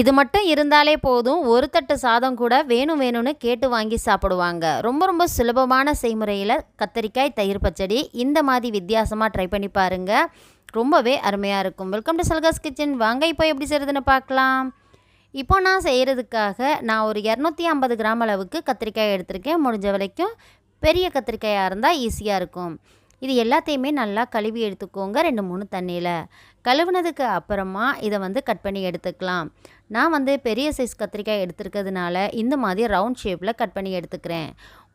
இது மட்டும் இருந்தாலே போதும். ஒரு தட்டு சாதம் கூட வேணும் வேணும்னு கேட்டு வாங்கி சாப்பிடுவாங்க. ரொம்ப ரொம்ப சுலபமான செய்முறையில் கத்தரிக்காய் தயிர் பச்சடி இந்த மாதிரி வித்தியாசமாக ட்ரை பண்ணி பாருங்கள் ரொம்பவே அருமையாக இருக்கும். வெல்கம் டு சல்காஸ் கிச்சன் வாங்க இப்போ எப்படி செய்கிறதுன்னு பார்க்கலாம். இப்போ நான் செய்கிறதுக்காக நான் ஒரு இரநூத்தி ஐம்பது கிராம் அளவுக்கு கத்திரிக்காய் எடுத்திருக்கேன். முடிஞ்ச வரைக்கும் பெரிய கத்திரிக்காயாக இருந்தால் ஈஸியாக இருக்கும். இது எல்லாத்தையுமே நல்லா கழுவி எடுத்துக்கோங்க ரெண்டு மூணு தண்ணியில். கழுவுனதுக்கு அப்புறமா இதை வந்து கட் பண்ணி எடுத்துக்கலாம். நான் வந்து பெரிய சைஸ் கத்திரிக்காய் எடுத்துருக்கிறதுனால இந்த மாதிரி ரவுண்ட் ஷேப்பில் கட் பண்ணி எடுத்துக்கிறேன்.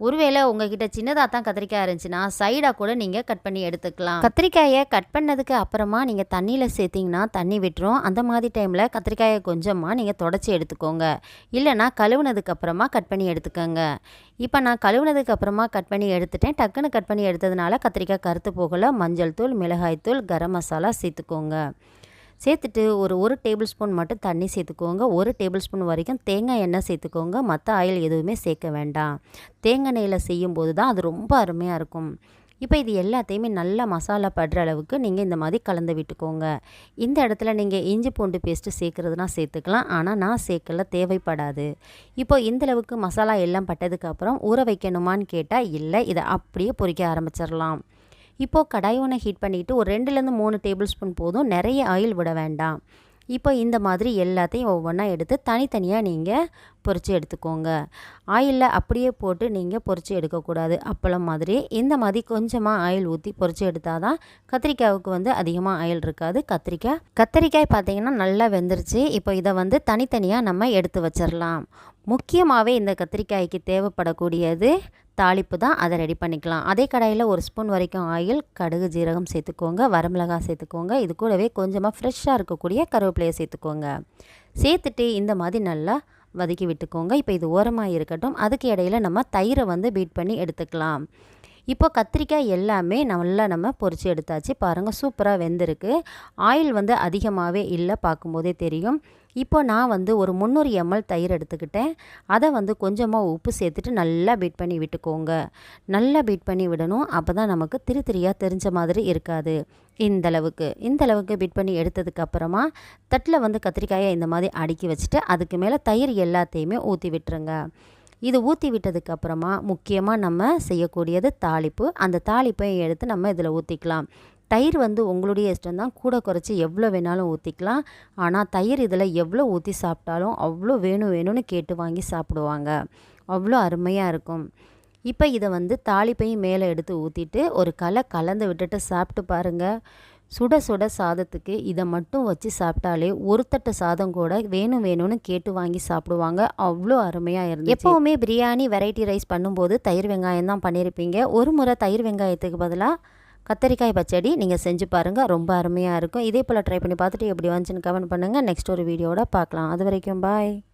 ஒருவேளை உங்ககிட்ட சின்னதாக தான் கத்திரிக்காய் இருந்துச்சுன்னா சைடாக கூட நீங்கள் கட் பண்ணி எடுத்துக்கலாம். கத்திரிக்காயை கட் பண்ணதுக்கு அப்புறமா நீங்கள் தண்ணியில் சேர்த்திங்கன்னா தண்ணி விட்டுரும். அந்த மாதிரி டைமில் கத்திரிக்காயை கொஞ்சமாக நீங்கள் தொடச்சி எடுத்துக்கோங்க. இல்லைனா கழுவுனதுக்கு அப்புறமா கட் பண்ணி எடுத்துக்கோங்க. இப்போ நான் கழுவுனதுக்கு அப்புறமா கட் பண்ணி எடுத்துட்டேன். டக்குன்னு கட் பண்ணி எடுத்ததுனால கத்திரிக்காய் கருத்து போகலை. மஞ்சள் தூள் மிளகாய் தூள் கரம் மசாலா சேர்த்துக்கோங்க. சேர்த்துட்டு ஒரு ஒரு டேபிள் ஸ்பூன் மட்டும் தண்ணி சேர்த்துக்கோங்க. ஒரு டேபிள் ஸ்பூன் வரைக்கும் தேங்காய் எண்ணெய் சேர்த்துக்கோங்க. மற்ற ஆயில் எதுவுமே சேர்க்க வேண்டாம். தேங்காய் எண்ணெயில் செய்யும்போது தான் அது ரொம்ப அருமையாக இருக்கும். இப்போ இது எல்லாத்தையுமே நல்லா மசாலா படுற அளவுக்கு நீங்கள் இந்த மாதிரி கலந்து விட்டுக்கோங்க. இந்த இடத்துல நீங்கள் இஞ்சி பூண்டு பேஸ்ட்டு சேர்க்குறதுனா சேர்த்துக்கலாம். ஆனால் நான் சேர்க்கல தேவைப்படாது. இப்போ இந்தளவுக்கு மசாலா எல்லாம் பட்டதுக்கப்புறம் ஊற வைக்கணுமான்னு கேட்டால் இல்லை இதை அப்படியே பொறிக்க ஆரம்பிச்சிடலாம் இப்போது கடாய் ஒன்று ஹீட் பண்ணிவிட்டு ஒரு ரெண்டுலேருந்து மூணு டேபிள் ஸ்பூன் போதும் நிறைய ஆயில் விட வேண்டாம். இப்போ இந்த மாதிரி எல்லாத்தையும் ஒவ்வொன்றா எடுத்து தனித்தனியாக நீங்கள் பொறிச்சு எடுத்துக்கோங்க. ஆயிலில் அப்படியே போட்டு நீங்கள் பொறிச்சு எடுக்கக்கூடாது. அப்பளம் மாதிரி இந்த மாதிரி கொஞ்சமாக ஆயில் ஊற்றி பொறிச்சு எடுத்தால் தான் கத்திரிக்காய்க்கு வந்து அதிகமாக ஆயில் இருக்காது. கத்திரிக்காய் கத்திரிக்காய் பார்த்திங்கன்னா நல்லா வெந்துருச்சு. இப்போ இதை வந்து தனித்தனியாக நம்ம எடுத்து வச்சிடலாம் முக்கியமாகவே இந்த கத்திரிக்காய்க்கு தேவைப்படக்கூடியது தாளிப்பு தான். அதை ரெடி பண்ணிக்கலாம். அதே கடாயில் ஒரு ஸ்பூன் வரைக்கும் ஆயில் கடுகு ஜீரகம் சேர்த்துக்கோங்க. வரமிளகாய் சேர்த்துக்கோங்க. இது கூடவே கொஞ்சமாக ஃப்ரெஷ்ஷாக இருக்கக்கூடிய கருவேப்பிலையை சேர்த்துக்கோங்க. சேர்த்துட்டு இந்த மாதிரி நல்லா வதக்கி விட்டுக்கோங்க. இப்போ இது ஓரமாக இருக்கட்டும். அதுக்கு இடையில் நம்ம தயிரை வந்து பீட் பண்ணி எடுத்துக்கலாம். இப்போ கத்திரிக்காய் எல்லாமே நல்லா நம்ம பொறிச்சு எடுத்தாச்சு. பாருங்கள் சூப்பராக வெந்திருக்கு. ஆயில் வந்து அதிகமாகவே இல்லை பார்க்கும்போதே தெரியும். இப்போ நான் வந்து ஒரு முந்நூறு எம்எல் தயிர் எடுத்துக்கிட்டேன். அதை வந்து கொஞ்சமாக உப்பு சேர்த்துட்டு நல்லா பீட் பண்ணி விட்டுக்கோங்க. நல்லா பீட் பண்ணி விடணும். அப்போ தான் நமக்கு திரு திரியாக தெரிஞ்ச மாதிரி இருக்காது. இந்தளவுக்கு இந்தளவுக்கு பிட் பண்ணி எடுத்ததுக்கப்புறமா தட்டில் வந்து கத்திரிக்காயை இந்த மாதிரி அடுக்கி வச்சுட்டு அதுக்கு மேலே தயிர் எல்லாத்தையுமே ஊற்றி விட்டுருங்க. இது ஊற்றி விட்டதுக்கப்புறமா முக்கியமாக நம்ம செய்யக்கூடியது தாளிப்பு. அந்த தாளிப்பையும் எடுத்து நம்ம இதில் ஊற்றிக்கலாம் தயிர் வந்து உங்களுடைய இஷ்டம் தான் கூட குறைச்சி எவ்வளோ வேணாலும் ஊற்றிக்கலாம் ஆனால் தயிர் இதில் எவ்வளோ ஊற்றி சாப்பிட்டாலும் அவ்வளோ வேணும் வேணும்னு கேட்டு வாங்கி சாப்பிடுவாங்க. அவ்வளோ அருமையாக இருக்கும். இப்போ இதை வந்து தாளிப்பையும் மேலே எடுத்து ஊற்றிட்டு ஒரு களை கலந்து விட்டுட்டு சாப்பிட்டு பாருங்கள் சுட சுட சாதத்துக்கு இதை மட்டும் வச்சு சாப்பிட்டாலே ஒரு தட்டு சாதம் கூட வேணும் வேணும்னு கேட்டு வாங்கி சாப்பிடுவாங்க. அவ்வளோ அருமையாக இருந்துச்சு. எப்போவுமே பிரியாணி வெரைட்டி ரைஸ் பண்ணும்போது தயிர் வெங்காயம் தான் பண்ணியிருப்பீங்க ஒரு முறை தயிர் வெங்காயத்துக்கு பதிலாக கத்தரிக்காய் பச்சடி நீங்கள் செஞ்சு பாருங்கள் ரொம்ப அருமையாக இருக்கும். இதே போல் ட்ரை பண்ணி பார்த்துட்டு எப்படி வந்துச்சுன்னு கமெண்ட் பண்ணுங்கள் நெக்ஸ்ட் ஒரு வீடியோட பார்க்கலாம். அது வரைக்கும் பாய்